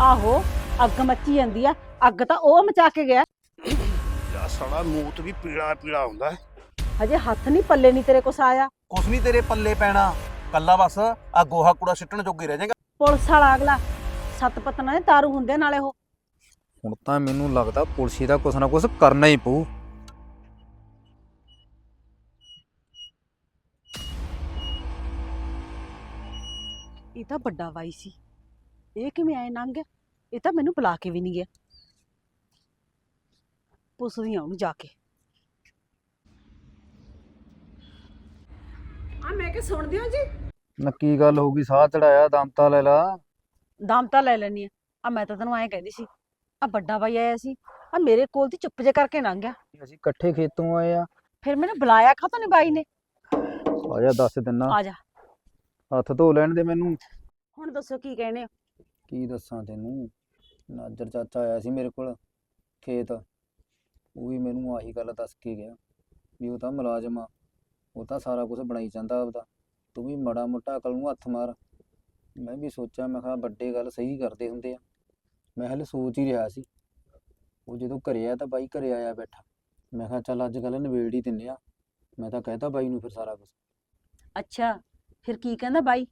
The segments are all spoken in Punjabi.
ਆਹੋ ਅੱਗ ਮੱਚੀ ਜਾਂਦੀ ਆ। ਅੱਗ ਤਾਂ ਉਹ ਮਚਾ ਕੇ ਗਿਆ। ਯਾ ਸਾਲਾ ਮੂਤ ਵੀ ਪੀਲਾ ਪੀਲਾ ਹੁੰਦਾ ਹੈ। ਹਜੇ ਹੱਥ ਨਹੀਂ ਪੱਲੇ ਨਹੀਂ ਤੇਰੇ ਕੁਛ ਆਇਆ। ਕੁਛ ਨਹੀਂ ਤੇਰੇ ਪੱਲੇ ਪੈਣਾ। ਕੱਲਾ ਬਸ ਆ ਗੋਹਾ ਕੂੜਾ ਸਿੱਟਣ ਜੋਗੇ ਰਹਿ ਜਾਏਗਾ। ਪੁਲਿਸ ਵਾਲਾ ਅਗਲਾ ਸੱਤ ਪਤਨਾ ਦੇ ਤਾਰੂ ਹੁੰਦੇ ਨਾਲੇ ਉਹ। ਹੁਣ ਤਾਂ ਮੈਨੂੰ ਲੱਗਦਾ ਪੁਲਿਸ ਦਾ ਕੁਛ ਨਾ ਕੁਛ ਕਰਨਾ ਹੀ ਪਊ। ਇਹ ਤਾਂ ਵੱਡਾ ਬਾਈ ਸੀ। ਇਹ ਕਿਵੇਂ ਆਏ ਲੰਘ ਗਿਆ ਇਹ ਤਾਂ ਮੈਨੂੰ ਬੁਲਾ ਕੇ ਵੀ ਨਹੀਂ ਗਿਆ। ਪੁੱਛਦੀ ਆ ਉਹਨੂੰ ਜਾ ਕੇ। ਆ ਮੈਂ ਕਿ ਸੁਣਦੀ ਹਾਂ ਜੀ? ਨਾ ਕੀ ਗੱਲ ਹੋ ਗਈ? ਸਾਹ ਚੜਾਇਆ ਦਮ ਤਾਂ ਲੈ ਲਾ। ਦਮ ਤਾਂ ਲੈ ਲੈਣੀ ਆ। ਆ ਮੈਂ ਤਾਂ ਤੈਨੂੰ ਐਂ ਕਹਿੰਦੀ ਸੀ ਆ ਵੱਡਾ ਬਾਈ ਆਇਆ ਸੀ ਆ ਮੇਰੇ ਕੋਲ ਦੀ ਚੁੱਪ ਜੇ ਕਰਕੇ ਲੰਘ ਗਿਆ। ਅਸੀਂ ਇਕੱਠੇ ਖੇਤੋਂ ਆਏ ਆ। ਫਿਰ ਮੈਨੂੰ ਬੁਲਾਇਆ ਖਾਤੋਂ ਨਹੀਂ ਬਾਈ ਨੇ? ਆ ਜਾ ਦੱਸ ਦਿਨਾ। ਆ ਜਾ। ਹੱਥ ਧੋ ਲੈਣ ਦੇ ਮੈਨੂੰ। ਹੁਣ ਦੱਸੋ ਕੀ ਕਹਿਣੇ ਹੋ? ਕੀ ਦੱਸਾਂ ਤੈਨੂੰ? ਨਾਜਰ ਚਾਚਾ ਆਇਆ ਸੀ ਮੇਰੇ ਕੋਲ ਖੇਤ। ਉਹ ਵੀ ਮੈਨੂੰ ਆਹੀ ਗੱਲ ਦੱਸ ਕੇ ਗਿਆ ਵੀ ਉਹ ਤਾਂ ਮੁਲਾਜ਼ਮ ਆ। ਉਹ ਤਾਂ ਸਾਰਾ ਕੁਝ ਬਣਾਈ ਜਾਂਦਾ ਆਪਦਾ। ਤੂੰ ਵੀ ਮੜਾ ਮੋਟਾ ਅਕਲ ਨੂੰ ਹੱਥ ਮਾਰ। ਮੈਂ ਵੀ ਸੋਚਿਆ ਮੈਂ ਕਿਹਾ ਵੱਡੇ ਗੱਲ ਸਹੀ ਕਰਦੇ ਹੁੰਦੇ ਆ। ਮੈਂ ਹਲੇ ਸੋਚ ਹੀ ਰਿਹਾ ਸੀ। ਉਹ ਜਦੋਂ ਘਰੇ ਆਇਆ ਤਾਂ ਬਾਈ ਘਰੇ ਆਇਆ ਬੈਠਾ। ਮੈਂ ਕਿਹਾ ਚੱਲ ਅੱਜ ਕੱਲ੍ਹ ਨਿਬੇੜ ਹੀ ਦਿੰਨੇ ਆ। ਮੈਂ ਤਾਂ ਕਹਿਤਾ ਬਾਈ ਨੂੰ ਫਿਰ ਸਾਰਾ ਕੁਝ ਅੱਛਾ ਫਿਰ ਕੀ ਕਹਿੰਦਾ ਬਾਈ?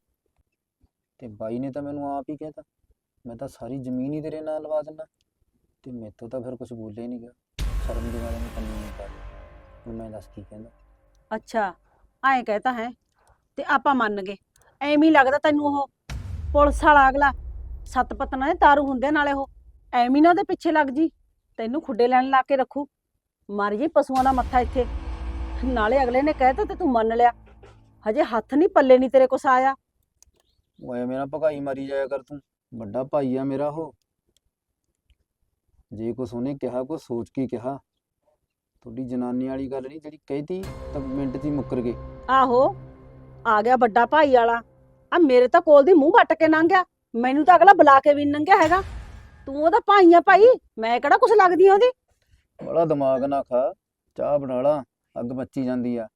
ਤੇ ਬਾਈ ਨੇ ਤਾਂ ਮੈਨੂੰ ਆਪ ਹੀ ਕਹਿਤਾ। ਮੈਂ ਤਾਂ ਸਾਰੀ ਜ਼ਮੀਨ ਹੀ ਤੇਰੇ ਨਾਲ ਲਵਾ ਦਿੰਦਾ। ਤੇ ਮੈਥੋਂ ਤਾਂ ਫਿਰ ਕੁਝ ਬੋਲਿਆ ਹੀ ਨਹੀਂ ਗਿਆ। ਸ਼ਰਮ ਦੀ ਮਾਰੇ ਮੈਂ ਕੰਨੀ ਨਹੀਂ ਪਾ ਹੁਣ ਮੈਂ ਦੱਸ ਕੀ ਕਹਿੰਦਾ? ਅੱਛਾ ਐਂ ਕਹਤਾ ਹੈ। ਤੇ ਆਪਾਂ ਮੰਨ ਗਏ। ਐਵੇਂ ਹੀ ਲੱਗਦਾ ਤੈਨੂੰ ਉਹ ਪੁਲਿਸ ਵਾਲਾ ਅਗਲਾ। ਸੱਤ ਪਤਨਾ ਦੇ ਤਾਰੂ ਹੁੰਦੇ ਨਾਲੇ ਉਹ। ਐਵੇਂ ਨਾ ਉਹਦੇ ਪਿੱਛੇ ਲੱਗ ਜੀ। ਤੈਨੂੰ ਖੁੱਡੇ ਲੈਣ ਲਾ ਕੇ ਰੱਖੂ। ਮਾਰੀ ਜੀ ਪਸ਼ੂਆਂ ਦਾ ਮੱਥਾ ਇੱਥੇ। ਨਾਲੇ ਅਗਲੇ ਨੇ ਕਹਿਤਾ ਤੇ ਤੂੰ ਮੰਨ ਲਿਆ। ਹਜੇ ਹੱਥ ਨਹੀਂ ਪੱਲੇ ਨਹੀਂ ਤੇਰੇ ਕੁਛ ਆਇਆ। ਐ ਮੇਰਾ ਭਗਾਈ ਮਾਰੀ ਜਾਇਆ ਕਰ ਤੂੰ। ਵੱਡਾ ਭਾਈ ਆ ਮੇਰਾ ਉਹ। ਜੇ ਕੁਛ ਉਹਨੇ ਕਿਹਾ ਕੁਛ ਸੋਚ ਕੇ ਕਿਹਾ। ਤੁਹਾਡੀ ਜਨਾਨੀ ਵਾਲੀ ਗੱਲ ਨਹੀਂ ਜਿਹੜੀ ਕਹਿਤੀ ਤਾਂ ਮਿੰਟ 'ਚ ਹੀ ਮੁੱਕਰ ਗਏ। ਆਹੋ ਆ ਗਿਆ ਵੱਡਾ ਭਾਈ ਵਾਲਾ। ਆ ਮੇਰੇ ਤਾਂ ਕੋਲ ਦੀ ਮੂੰਹ ਵੱਟ ਕੇ ਲੰਘ ਗਿਆ। ਮੈਨੂੰ ਤਾਂ ਅਗਲਾ ਬੁਲਾ ਕੇ ਵੀ ਨੀ ਲੰਘਿਆ ਹੈਗਾ। ਤੂੰ ਉਹਦਾ ਭਾਈ ਆ ਭਾਈ ਮੈਂ ਕਿਹੜਾ ਕੁਛ ਲੱਗਦੀ ਆ ਉਹਦੀ? ਬੜਾ ਦਿਮਾਗ ਨਾ ਖਾ ਚਾਹ ਬਣਾ ਲਾ ਅੱਗ ਮੱਚੀ ਜਾਂਦੀ ਆ।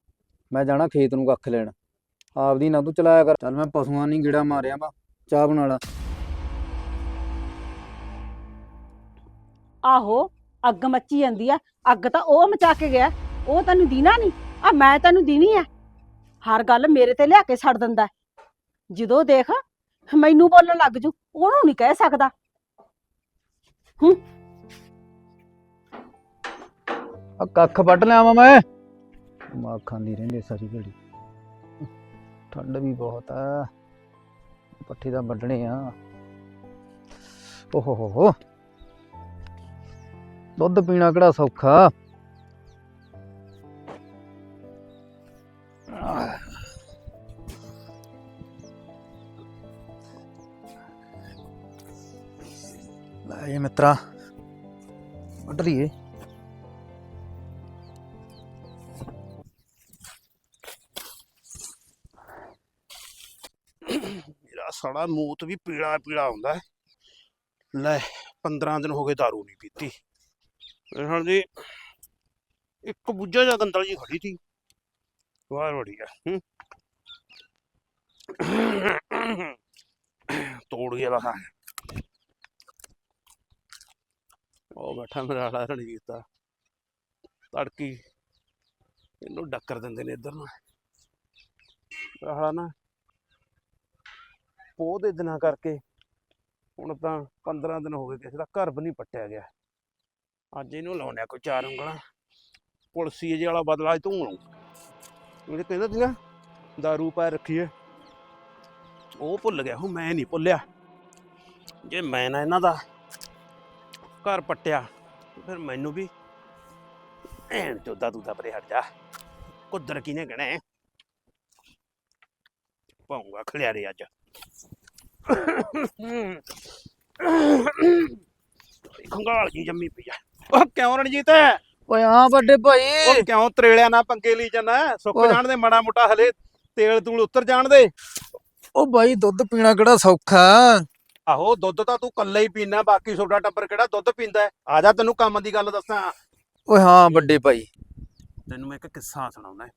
ਮੈਂ ਜਾਣਾ ਖੇਤ ਨੂੰ ਕੱਖ ਲੈਣ। ਆਪਦੀ ਨਾ ਤੂੰ ਚਲਾਇਆ ਕਰ। ਚੱਲ ਮੈਂ ਪਸ਼ੂਆਂ ਨਹੀਂ ਗਿੜਾ ਮਾਰਿਆ ਵਾ ਚਾਹ ਬਣਾ ਲਾ। ਆਹੋ, ਅੱਗ ਮੱਚੀ ਜਾਂਦੀ ਆ। ਅੱਗ ਤਾਂ ਉਹ ਮਚਾ ਕੇ ਗਿਆ। ਉਹ ਤੈਨੂੰ ਦੀਨਾ ਨਹੀਂ ਆ ਮੈਂ ਤੈਨੂੰ ਦੀਨੀ ਆ। ਹਰ ਗੱਲ ਮੇਰੇ ਤੇ ਲਿਆ ਕੇ ਛੱਡ ਦਿੰਦਾ ਜਦੋਂ ਦੇਖ, ਮੈਨੂੰ ਬੋਲਣ ਲੱਗ ਜੂ, ਉਹਨੂੰ ਨਹੀਂ ਕਹਿ ਸਕਦਾ। ਆ ਕੱਖ ਵੱਢ ਲਿਆਵਾਂ ਮੈਂ। ਮਾਂ ਖਾਂਦੀ ਰਹਿੰਦੇ ਸਾਰੀ ਘੜੀ। ਠੰਡ ਵੀ ਬਹੁਤ ਆ। ਪੱਠੇ ਤਾਂ ਵੱਢਣੇ ਆ। ਓਹੋ, ਹੋ ਹੋ। ਦੁੱਧ ਪੀਣਾ ਕਿਹੜਾ ਸੌਖਾ? ਲੈ ਇਹ ਮਿੱਤਰਾ, ਵੱਢ ਲਈਏ। ਮੇਰਾ ਸਾਲਾ ਮੂਤ ਵੀ ਪੀਲਾ ਪੀਲਾ ਹੁੰਦਾ ਹੈ। ਲੈ 15 ਦਿਨ ਹੋ ਗਏ दारू ਨਹੀਂ ਪੀਤੀ। ਮੇਰੇ ਜੀ ਇੱਕ ਬੁੱਝਾ ਜਾਂ ਗੰਦਲ ਜੀ ਖੜੀ ਸੀ। ਵਾਹ ਬੜੀਆ ਹੂੰ। ਤੋੜ ਗਿਆ ਵਾ। ਉਹ ਬੈਠਾ ਮੇਰਾ ਆਲਾ ਰਣਜੀਤ ਦਾ। ਤੜਕੀ ਇਹਨੂੰ ਡੱਕਰ ਦਿੰਦੇ ਨੇ ਇੱਧਰ ਨੂੰ। ਆਲਾ ਨਾ ਪੋਹ ਦੇ ਦਿਨਾਂ ਕਰਕੇ ਹੁਣ ਤਾਂ 15 ਦਿਨ ਹੋ ਗਏ, ਕਿਸੇ ਦਾ ਘਰ ਵੀ ਨਹੀਂ ਪੱਟਿਆ ਗਿਆ। ਅੱਜ ਇਹਨੂੰ ਲਾਉਣਿਆ ਕੋਈ ਚਾਰ ਉਂਗਲਾਂ। ਪੁਲਸੀ ਜੇ ਵਾਲਾ ਬਦਲਾ ਤੂੰ ਲਊ ਉਹਨੇ ਕਹਿੰਦਾ ਸੀਗਾ, ਦਾਰੂ ਪਾ ਰੱਖੀਏ। ਉਹ ਭੁੱਲ ਗਿਆ ਹੂੰ ਮੈਂ ਨਹੀਂ ਭੁੱਲਿਆ। ਜੇ ਮੈਂ ਨਾ ਇਹਨਾਂ ਦਾ ਘਰ ਪੱਟਿਆ, ਫਿਰ ਮੈਨੂੰ ਵੀ ਐਨ ਚੋਦਾ ਤੂੰ ਤਾਂ ਪਰੇ ਹਟ ਜਾ। ਕੁਦਰ ਕਿਨੇ ਕਹਣਾ ਪਾਉਂਗਾ ਖਲਿਆਰੇ ਅੱਜ। ਖੰਗਾਲ ਜੀ ਜੰਮੀ ਪਈ ਆ। ਉਹ ਕਿਉਂ ਰਣਜੀਤ? ਓਏ ਹਾਂ ਵੱਡੇ ਭਾਈ। ਉਹ ਕਿਉਂ ਤਰੇਲਿਆਂ ਨਾਲ ਪੰਗੇ ਲਈ ਜਾਣਾ ਸੁੱਕ ਓਏ। ਜਾਣ ਦੇ ਮਾੜਾ ਮੋਟਾ ਹਲੇ ਤੇਲ ਤੂਲ ਉਤਰ ਜਾਣ ਦੇ। ਉਹ ਬਾਈ ਦੁੱਧ ਪੀਣਾ ਕਿਹੜਾ ਸੌਖਾ? ਆਹੋ ਦੁੱਧ ਤਾਂ ਤੂੰ ਕੱਲਾ ਹੀ ਪੀਣਾ ਬਾਕੀ ਛੋਟਾ ਟੱਬਰ ਕਿਹੜਾ ਦੁੱਧ ਪੀਂਦਾ ਹੈ? ਆ ਜਾ ਤੈਨੂੰ ਕੰਮ ਦੀ ਗੱਲ ਦੱਸਾਂ। ਓਏ ਹਾਂ ਵੱਡੇ ਭਾਈ। ਤੈਨੂੰ ਮੈਂ ਇੱਕ ਕਿੱਸਾ ਸੁਣਾਉਣਾ।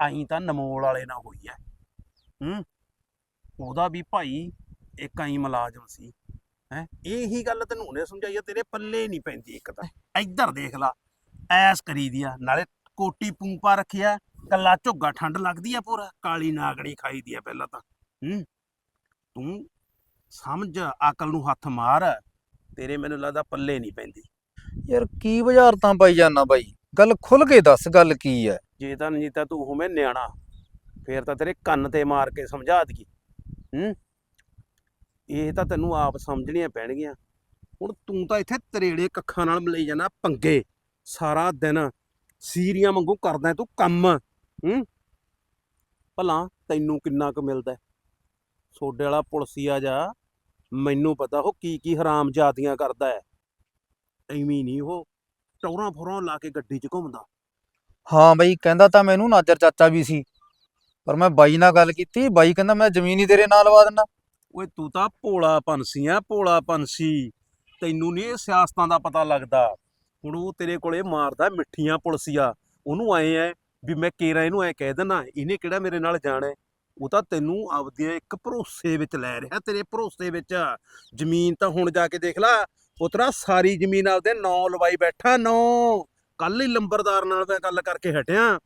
ਆਈ ਤਾਂ ਨਮੋਲ ਵਾਲੇ ਨਾਲ ਹੋਈ ਐ ਹੂੰ? ਉਹਦਾ ਵੀ ਭਾਈ ਇੱਕ ਆਈ ਮੁਲਾਜ਼ਮ ਸੀ। ਹੈ? ਇਹੀ ਗੱਲ ਤੈਨੂੰ ਹੁਣੇ ਸਮਝਾਈ ਆ ਤੇਰੇ ਪੱਲੇ ਨਹੀਂ ਪੈਂਦੀ ਇੱਕ ਤਾਂ। ਇੱਧਰ ਦੇਖ ਲਾ ਐਸ ਕਰੀਦੀ ਆ ਨਾਲੇ ਕੋਟੀ ਪੂੰਪਾ ਰੱਖਿਆ ਕੱਲਾ ਝੁੱਗਾ ਠੰਡ ਲੱਗਦੀ ਆ ਪੂਰਾ ਕਾਲੀ ਨਾਗਣੀ ਖਾਈਦੀ ਆ ਪਹਿਲਾਂ ਤਾਂ। ਹੂੰ ਤੂੰ ਸਮਝ ਅਕਲ ਨੂੰ ਹੱਥ ਮਾਰ ਤੇਰੇ ਮੈਨੂੰ ਲੱਗਦਾ ਪੱਲੇ ਨਹੀਂ ਪੈਂਦੀ। ਯਾਰ ਕੀ ਬੁਝਾਰਤਾਂ ਪਾਈ ਜਾਂਦਾ ਬਾਈ? ਗੱਲ ਖੁੱਲ ਕੇ ਦੱਸ ਗੱਲ ਕੀ ਹੈ ਜੇ ਤਾਂ ਨਹੀਂ ਤਾਂ ਤੂੰ ਹੋਵੇਂ ਨਿਆਣਾ ਫੇਰ ਤਾਂ ਤੇਰੇ ਕੰਨ ਤੇ ਮਾਰ ਕੇ ਸਮਝਾ ਦਗੀ ਹੂੰ ਇਹ ਤਾਂ ਤੈਨੂੰ ਆਪ ਸਮਝਣੀਆਂ ਪੈਣਗੀਆਂ। ਹੁਣ ਤੂੰ ਤਾਂ ਇੱਥੇ ਤਰੇੜੇ ਕੱਖਾਂ ਨਾਲ ਲਈ ਜਾਣਾ, ਪੰਗੇ। ਸਾਰਾ ਦਿਨ ਸੀਰੀਆਂ ਵਾਂਗੂ ਕਰਦਾ ਤੂੰ ਕੰਮ। ਹੂੰ? ਭਲਾ ਤੈਨੂੰ ਕਿੰਨਾ ਕੁ ਮਿਲਦਾ? ਹੈ? ਸੋਡੇ ਵਾਲਾ ਪੁਲਸੀਆ ਜਾ, ਮੈਨੂੰ ਪਤਾ ਉਹ ਕੀ ਕੀ ਹਰਾਮ ਜਾਦੀਆਂ ਕਰਦਾ ਹੈ। ਐਵੇਂ ਨਹੀਂ ਉਹ ਟੌਰਾਂ ਫੋਰਾਂ ਲਾ ਕੇ ਗੱਡੀ 'ਚ ਘੁੰਮਦਾ। ਹਾਂ ਬਾਈ, ਕਹਿੰਦਾ ਤਾਂ ਮੈਨੂੰ ਨਾਜਰ ਚਾਚਾ ਵੀ ਸੀ। ਪਰ ਮੈਂ ਬਾਈ ਨਾਲ ਗੱਲ ਕੀਤੀ, ਬਾਈ ਕਹਿੰਦਾ ਮੈਂ ਜ਼ਮੀਨ ਹੀ ਤੇਰੇ ਨਾਲ ਲਵਾ ਦਿੰਦਾ। ਓਏ ਤੂੰ ਤਾਂ ਭੋਲਾ ਪੰਛੀ ਆ ਭੋਲਾ ਪੰਛੀ ਤੈਨੂੰ ਨਹੀਂ ਇਹ ਸਿਆਸਤਾਂ ਦਾ ਪਤਾ ਲੱਗਦਾ। ਹੁਣ ਉਹ ਤੇਰੇ ਕੋਲੇ ਮਾਰਦਾ ਮਿੱਠੀਆਂ ਪੁਲਸੀਆ। ਉਹਨੂੰ ਆਏ ਐ ਵੀ ਮੈਂ ਕੇਰਾ ਇਹਨੂੰ ਐ ਕਹਿ ਦਿੰਨਾ ਇਹਨੇ ਕਿਹੜਾ ਮੇਰੇ ਨਾਲ ਜਾਣਾ ਉਹ ਤਾਂ ਤੈਨੂੰ ਆਪਦੀਆਂ ਇੱਕ ਭਰੋਸੇ ਵਿੱਚ ਲੈ ਰਿਹਾ ਤੇਰੇ ਭਰੋਸੇ ਵਿੱਚ। ਜ਼ਮੀਨ ਤਾਂ ਹੁਣ ਜਾ ਕੇ ਦੇਖ ਲੈ, ਪੁੱਤਰਾ, ਸਾਰੀ ਜ਼ਮੀਨ ਆਪਦੇ ਨੌ ਲਵਾਈ ਬੈਠਾ, ਨੌ। ਕੱਲ ਹੀ ਲੰਬਰਦਾਰ ਨਾਲ ਮੈਂ ਗੱਲ ਕਰਕੇ ਹਟਿਆ।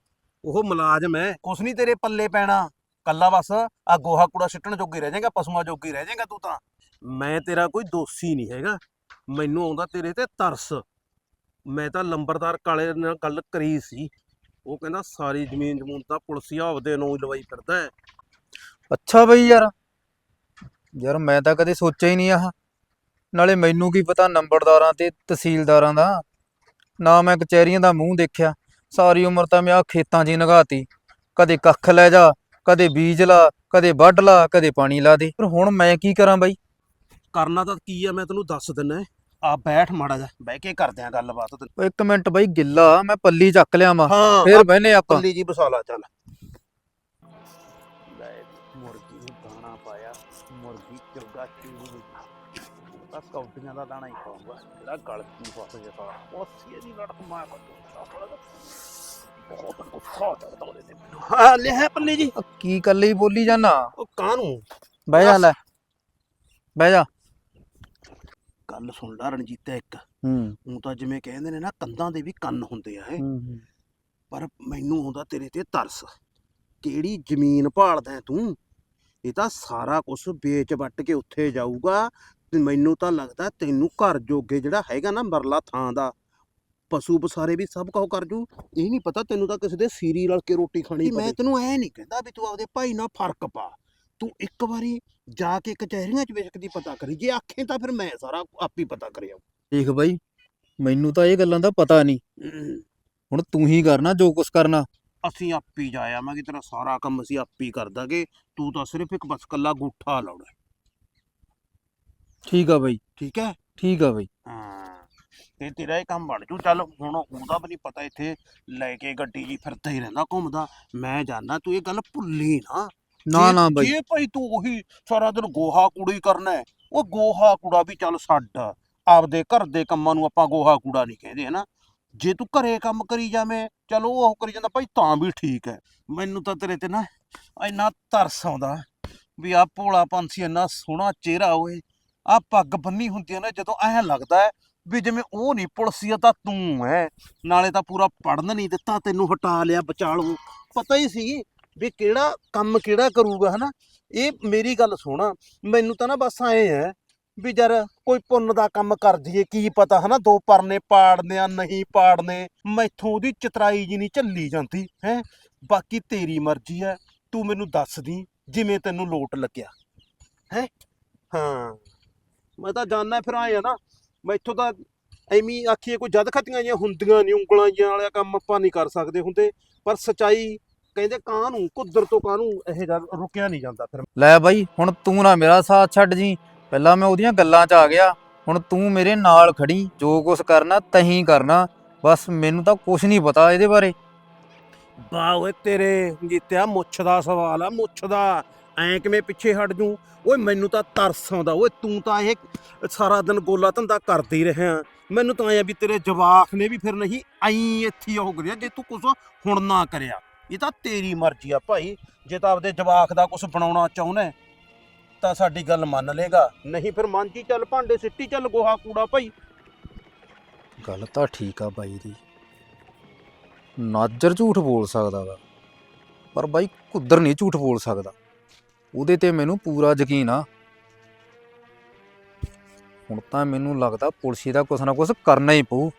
ਉਹ ਮੁਲਾਜ਼ਮ ਐ ਕੁਛ ਨਹੀਂ ਤੇਰੇ ਪੱਲੇ ਪੈਣਾ। ਕੱਲਾ ਬਸ ਆ ਗੋਹਾ ਕੂੜਾ ਸਿੱਟਣ ਜੋਗੀ ਰਹਿ ਜਾਏਗਾ ਪਸ਼ੂਆਂ ਜੋਗੀ ਰਹਿ ਜਾਏਗਾ ਤੂੰ ਤਾਂ। ਮੈਂ ਤੇਰਾ ਕੋਈ ਦੋਸ਼ੀ ਨਹੀਂ ਹੈਗਾ। ਮੈਨੂੰ ਆਉਂਦਾ ਤੇਰੇ ਤੇ ਤਰਸ। ਮੈਂ ਤਾਂ ਲੰਬਰਦਾਰ ਕਾਲੇ ਨਾਲ ਗੱਲ ਕਰੀ ਸੀ। ਉਹ ਕਹਿੰਦਾ ਸਾਰੀ ਜ਼ਮੀਨ ਜਮੂਨ ਤਾਂ ਪੁਲਸੀਆ ਆਪਦੇ ਨੂੰ ਹੀ ਲਵਾਈ ਫਿਰਦਾ ਹੈ। ਅੱਛਾ ਬਈ ਯਾਰ। ਯਾਰ ਮੈਂ ਤਾਂ ਕਦੇ ਸੋਚਿਆ ਹੀ ਨਹੀਂ ਆਹ। ਨਾਲੇ ਮੈਨੂੰ ਕੀ ਪਤਾ ਨੰਬਰਦਾਰਾਂ ਤੇ ਤਹਿਸੀਲਦਾਰਾਂ ਦਾ। ਨਾ ਮੈਂ ਕਚਹਿਰੀਆਂ ਦਾ ਮੂੰਹ ਦੇਖਿਆ। ਸਾਰੀ ਉਮਰ ਤਾਂ ਮੈਂ ਆ ਖੇਤਾਂ 'ਚ ਹੀ ਲੰਘਾਤੀ ਕਦੇ ਕੱਖ ਲੈ ਜਾ ਕਦੇ ਬੀਜ ਲਾ ਕਦੇ ਵੱਢ ਲਾ ਕਦੇ ਪਾਣੀ ਲਾ ਦੇ। ਪਰ ਹੁਣ ਮੈਂ ਕੀ ਕਰਾਂ ਬਾਈ? ਕਰਨਾ ਤਾਂ ਕੀ ਆ ਮੈਂ ਤੈਨੂੰ ਦੱਸ ਦਿੰਨਾ। ਆ ਬੈਠ ਮਾੜਾ ਜਾ ਬਹਿ ਕੇ ਕਰਦੇ ਆ ਗੱਲਬਾਤ ਤੈਨੂੰ। ਓ ਇੱਕ ਮਿੰਟ ਬਾਈ ਗਿੱਲਾ ਮੈਂ ਪੱਲੀ ਚੱਕ ਲਿਆਵਾਂ। ਹਾਂ ਫੇਰ ਬਹਿਨੇ ਆਪਾਂ। ਪੱਲੀ ਜੀ ਬਸਾਲਾ ਚੱਲ। ਲੈ ਮੁਰਗੀ ਨੂੰ ਦਾਣਾ ਪਾਇਆ ਮੁਰਗੀ ਚੁਗਾ ਚੂਗੀ ਤਾਂ ਕੌਡੀਆਂ ਦਾ ਦਾਣਾ ਹੀ ਪਾਉਂਗਾ ਜਿਹੜਾ ਗਲ ਕੀ ਫਸ ਗਿਆ ਉਹ ਸੀਰੀ ਲੜਕ ਮਾਰ ਬਹੁਤ ਗੁੱਸਾ ਚੜਦਾ ਉਹਦੇ ਤੇ ਮੈਨੂੰ ਹਾਂ ਲੈ ਹੈ ਪੱਲੀ ਜੀ। ਕੀ ਕੱਲੇ ਹੀ ਬੋਲੀ ਜਾਨਾ ਉਹ ਕਾਹਨੂੰ? ਬਹਿ ਜਾ ਲੈ। ਬਹਿ ਜਾ। ਗੱਲ ਸੁਣ ਲੈ ਰਣਜੀਤ ਇੱਕ। ਹੂੰ। ਉਹ ਤਾਂ ਜਿਵੇਂ ਕਹਿੰਦੇ ਨੇ ਨਾ ਕੰਧਾਂ ਦੇ ਵੀ ਕੰਨ ਹੁੰਦੇ ਆ ਇਹ। ਹੂੰ ਪਰ ਮੈਨੂੰ ਆਉਂਦਾ ਤੇਰੇ ਤੇ ਤਰਸ। ਕਿਹੜੀ ਜ਼ਮੀਨ ਭਾਲਦਾ ਹੈ ਤੂੰ? ਇਹ ਤਾਂ ਸਾਰਾ ਕੁਝ ਵੇਚ ਵੱਟ ਕੇ ਉੱਥੇ ਜਾਊਗਾ। ਤੇ ਮੈਨੂੰ ਤਾਂ ਲੱਗਦਾ ਤੈਨੂੰ ਘਰ ਜੋਗੇ ਜਿਹੜਾ ਹੈਗਾ ਨਾ ਮਰਲਾ ਥਾਂ ਦਾ। ਪਸ਼ੂ ਪਸਾਰੇ ਵੀ ਸਭ ਕੁਝ ਕਰ ਜੂ। ਇਹ ਨਹੀਂ ਪਤਾ ਤੈਨੂੰ ਤਾਂ ਕਿਸੇ ਦੇ ਸੀਰੀ ਰਲ ਕੇ ਰੋਟੀ ਖਾਣੀ ਮੈਂ ਤੈਨੂੰ ਐ ਨਹੀਂ ਕਹਿੰਦਾ ਵੀ ਤੂੰ ਆਪਦੇ ਭਾਈ ਨਾਲ ਫ਼ਰਕ ਪਾ। ਤੂੰ ਇੱਕ ਵਾਰੀ ਜਾ ਕੇ ਕਚਹਿਰੀਆਂ 'ਚ ਵੇਖ ਪਤਾ ਕਰੀ। ਜੇ ਆਖੇ ਤਾਂ ਫਿਰ ਮੈਂ ਸਾਰਾ ਆਪੀ ਪਤਾ ਕਰਿਆ। ਦੇਖ ਬਾਈ ਮੈਨੂੰ ਤਾਂ ਇਹ ਗੱਲਾਂ ਦਾ ਪਤਾ ਨਹੀਂ ਹੁਣ ਤੂੰ ਹੀ ਕਰਨਾ ਜੋ ਕੁਛ ਕਰਨਾ। ਅਸੀਂ ਆਪੀ ਜਾਇਆ ਮੈਂ ਕਿ ਤੇਰਾ ਸਾਰਾ ਕੰਮ ਅਸੀਂ ਆਪੀ ਕਰ ਦਾਂਗੇ। ਤੂੰ ਤਾਂ ਸਿਰਫ ਇੱਕ ਬਸ ਕੱਲਾ ਗੂਠਾ ਲਾਉਣਾ। ਹੈ, ਠੀਕ ਆ ਬਾਈ। ਠੀਕ ਹੈ? ਠੀਕ ਆ ਬਾਈ। ਹਾਂ। ਤੇ ਤੇਰਾ ਇਹ ਕੰਮ ਬਣ ਜੂ। ਚੱਲ ਹੁਣ ਉਹਦਾ ਵੀ ਨਹੀਂ ਪਤਾ ਇੱਥੇ ਲੈ ਕੇ ਗੱਡੀ ਜੀ ਫਿਰਦਾ ਹੀ ਰਹਿੰਦਾ ਘੁੰਮਦਾ। ਮੈਂ ਜਾਣਾ ਤੂੰ ਇਹ ਗੱਲ ਭੁੱਲੀ ਨਾ। ਨਾ ਨਾ ਬਾਈ। ਜੇ ਭਾਈ ਤੂੰ ਉਹੀ ਸਾਰਾ ਦਿਨ ਗੋਹਾ ਕੂੜਾ ਕਰਨਾ ਹੈ, ਉਹ ਗੋਹਾ ਕੂੜਾ ਵੀ ਚੱਲ ਛੱਡ। ਆਪਦੇ ਘਰ ਦੇ ਕੰਮਾਂ ਨੂੰ ਆਪਾਂ ਗੋਹਾ ਕੂੜਾ ਨਹੀਂ ਕਹਿੰਦੇ ਹਨਾ? ਜੇ ਤੂੰ ਘਰੇ ਕੰਮ ਕਰੀ ਜਾਵੇਂ ਚਲੋ ਉਹ ਕਰੀ ਜਾਂਦਾ ਭਾਈ ਤਾਂ ਵੀ ਠੀਕ ਹੈ। ਮੈਨੂੰ ਤਾਂ ਤੇਰੇ ਤੇ ਨਾ ਇੰਨਾ ਤਰਸ ਆਉਂਦਾ ਵੀ ਆ ਭੋਲਾ ਪੰਛੀ ਇੰਨਾ ਸੋਹਣਾ ਚਿਹਰਾ ਓਏ। ਆ ਪੱਗ ਬੰਨੀ ਹੁੰਦੀ ਹੈ ਨਾ ਜਦੋਂ ਐਂ ਲੱਗਦਾ ਹੈ ਵੀ ਜਿਵੇਂ ਉਹ ਨਹੀਂ ਪੁਲਸੀਆ ਤਾਂ ਤੂੰ ਹੈ ਨਾਲੇ ਤਾਂ ਪੂਰਾ ਪੜਨ ਨਹੀਂ ਦਿੱਤਾ, ਤੈਨੂੰ ਹਟਾ ਲਿਆ ਵਿਚਾਲੂ ਪਤਾ ਹੀ ਸੀ ਵੀ ਕਿਹੜਾ ਕੰਮ ਕਿਹੜਾ ਕਰੂਗਾ, ਹਨਾ? ਇਹ ਮੇਰੀ ਗੱਲ ਸੁਣਾ। ਮੈਨੂੰ ਤਾਂ ਨਾ ਬਸ ਐ ਹੈ ਵੀ ਯਾਰ ਕੋਈ ਪੁੰਨ ਦਾ ਕੰਮ ਕਰ ਦਈਏ ਕੀ ਪਤਾ, ਹਨਾ? ਦੋ ਪਰਨੇ ਪਾੜਨੇ ਆ, ਨਹੀਂ ਪਾੜਨੇ, ਮੈਥੋਂ ਉਹਦੀ ਚਤਰਾਈ ਜੀ ਨਹੀਂ ਝੱਲੀ ਜਾਂਦੀ, ਹੈ? ਬਾਕੀ ਤੇਰੀ ਮਰਜ਼ੀ ਹੈ ਤੂੰ ਮੈਨੂੰ ਦੱਸ ਦੀ ਜਿਵੇਂ ਤੈਨੂੰ ਲੋਟ ਲੱਗਿਆ, ਹੈ? ਹਾਂ। ਮੈਂ ਤਾਂ ਜਾਣਦਾ ਫਿਰ ਆਏ ਆ ਨਾ ਮੈਥੋਂ ਤਾਂ ਐਵੇਂ ਆਖੀਏ ਕੋਈ ਜਦ ਖਤੀਆਂ ਜੀਆਂ ਹੁੰਦੀਆਂ ਨਹੀਂ ਉਂਗਲਾਂ ਜੀਆਂ ਵਾਲਾ ਕੰਮ ਆਪਾਂ ਨਹੀਂ ਕਰ ਸਕਦੇ ਹੁੰਦੇ ਪਰ ਸਚਾਈ ਕਹਿੰਦੇ ਕਾਹਨੂੰ ਕੁਦਰ ਤੋਂ ਕਾਹਨੂੰ ਇਹ ਜਦ ਰੁਕਿਆ ਨਹੀਂ ਜਾਂਦਾ ਫਿਰ। ਲੈ ਬਾਈ ਹੁਣ ਤੂੰ ਨਾ ਮੇਰਾ ਸਾਥ ਛੱਡ ਜੀ। ਪਹਿਲਾਂ ਮੈਂ ਉਹਦੀਆਂ ਗੱਲਾਂ 'ਚ ਆ ਗਿਆ ਹੁਣ ਤੂੰ ਮੇਰੇ ਨਾਲ ਖੜੀ ਜੋ ਕੁਛ ਕਰਨਾ ਤਹੀਂ ਕਰਨਾ ਬਸ ਮੈਨੂੰ ਤਾਂ ਕੁਛ ਨਹੀਂ ਪਤਾ ਇਹਦੇ ਬਾਰੇ। ਬਾ ਓਏ ਤੇਰੇ ਜੀਤਿਆ ਮੁੱਛ ਦਾ ਸਵਾਲ ਆ ਮੁੱਛ ਦਾ। ਐਂ ਕਿਵੇਂ ਪਿੱਛੇ ਹਟ ਜੂ? ਓਏ ਮੈਨੂੰ ਤਾਂ ਤਰਸ ਆਉਂਦਾ। ਓਏ ਤੂੰ ਤਾਂ ਇਹ ਸਾਰਾ ਦਿਨ ਗੋਲਾ ਧੰਦਾ ਕਰਦੇ ਹੀ ਰਿਹਾ। ਮੈਨੂੰ ਤਾਂ ਐ ਵੀ ਤੇਰੇ ਜਵਾਕ ਨੇ ਵੀ ਫਿਰ ਨਹੀਂ, ਐਂ ਇੱਥੇ ਹੋ ਉਹ ਜੇ ਤੂੰ ਕੁਛ ਹੁਣ ਨਾ ਕਰਿਆ, ਇਹ ਤਾਂ ਤੇਰੀ ਮਰਜ਼ੀ ਆ ਭਾਈ। ਜੇ ਤਾਂ ਆਪਦੇ ਜਵਾਕ ਦਾ ਕੁਛ ਬਣਾਉਣਾ ਚਾਹੁੰਦਾ ਤਾਂ ਸਾਡੀ ਗੱਲ ਮੰਨ ਲੇਗਾ ਨਹੀਂ ਫਿਰ ਮਨ ਜੀ ਚੱਲ, ਭਾਂਡੇ ਸਿੱਟੀ ਚੱਲ, ਗੋਹਾ ਕੂੜਾ ਭਾਈ। ਗੱਲ ਤਾਂ ਠੀਕ ਆ ਬਾਈ ਦੀ। ਨਾਜਰ ਝੂਠ ਬੋਲ ਸਕਦਾ ਵਾ, ਪਰ ਬਾਈ ਕੁਦਰ ਨਹੀਂ ਝੂਠ ਬੋਲ ਸਕਦਾ। ਉਹਦੇ ਤੇ ਮੈਨੂੰ ਪੂਰਾ ਯਕੀਨ ਆ। ਹੁਣ ਤਾਂ ਮੈਨੂੰ ਲੱਗਦਾ ਪੁਲਿਸ ਦਾ ਕੁਛ ਨਾ ਕੁਛ ਕਰਨਾ ਹੀ ਪਊ।